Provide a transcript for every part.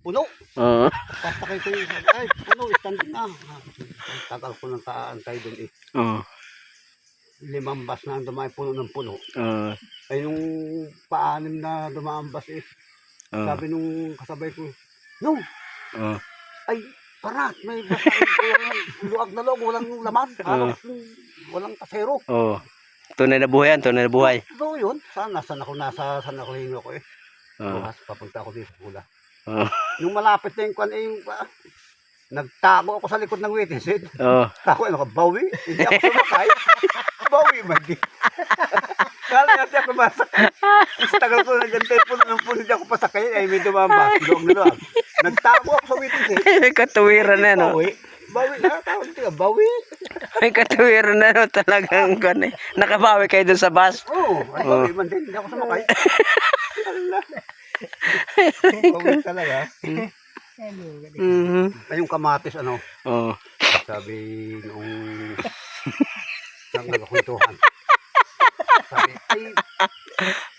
puno. Oo. Pasakay ko yung, ay, puno, standing na. Tagal ko nang kaantay doon eh. Oo. Limang bus na ang dumaan puno ng puno. Oo. Ay, nung paanim na dumaan bus eh, Oo. sabi nung kasabay ko, no, Oo. ay, parat, may bus na luwag na loob, walang laman, halos walang kasero. Oo. Tunay na buhay yan, tunay na buhay. So yun, sana, saan ako nasa, saan ako hingo ko eh. Oo. Bukas, papunta ako dito sa pula. Oo. Nung malapit na yung kwan, eh, yung, ah, nagtago ako sa likod ng waiting shed. Oo. Ako, ano ka, bawi? Hindi ako sumakay. bawi, madi. Kala natin ako masakay. Mas tagal ko na dyan, puno ng puno, hindi ako pasakay. Ay, may dumambas. Luwag na luwag. Nagtago ako sa waiting shed. May katuwiran na, no? Bawi. Bawi na, tawag ka, bawi. May katuwiran na, no? Talagang gano'n. Nakabawi kayo dun sa bus. Oo, oh, ay, bawi man din. Hindi ako sumakay. Ala. bawi talaga. Mhm. Ay, yung kamatis, ano, Oo. sabi nung nang nagkakwentuhan. Sabi, ay,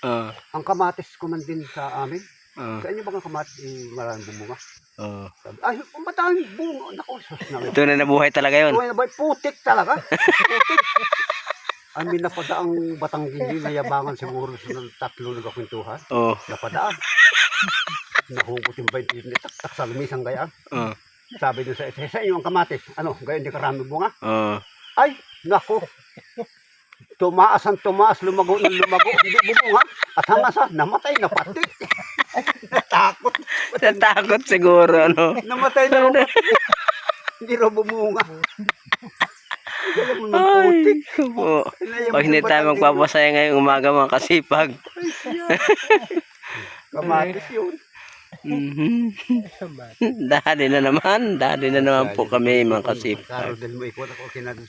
Oo. ang kamatis ko man din sa amin. Oo. Sa inyo ba ang kamatis eh, maraming bumunga? Oo. Sabi, ay, kung matanging bunga. Naku, sus na. Tunay na buhay talaga yun. Tuway na ba? Putik talaga. Putik. Amin napadaan ang batang gindi na yabangan siguro sa tatlo nagkakwentuhan. Oo. Napadaan. Nahugot yung 20 ni tak sa lumisang gayaan. Oo. Sabi doon sa isa, sa inyo ang kamatis. Ano, gayon di karami bunga? Oo. Ay, nako. Tumaas ang tumaas, lumago ng lumago, hindi bumunga. At hanggang sa, namatay na pati. Natakot. Natakot siguro, ano? Namatay na hindi raw bumunga. Ay, putik. po. Pag hindi mo tayo magpapasaya ngayong umaga mga kasipag. Kamatis yun. Mhm. Dali na naman. Dali na naman po kami mga kasipag. Karo din mo ikot ako kinadun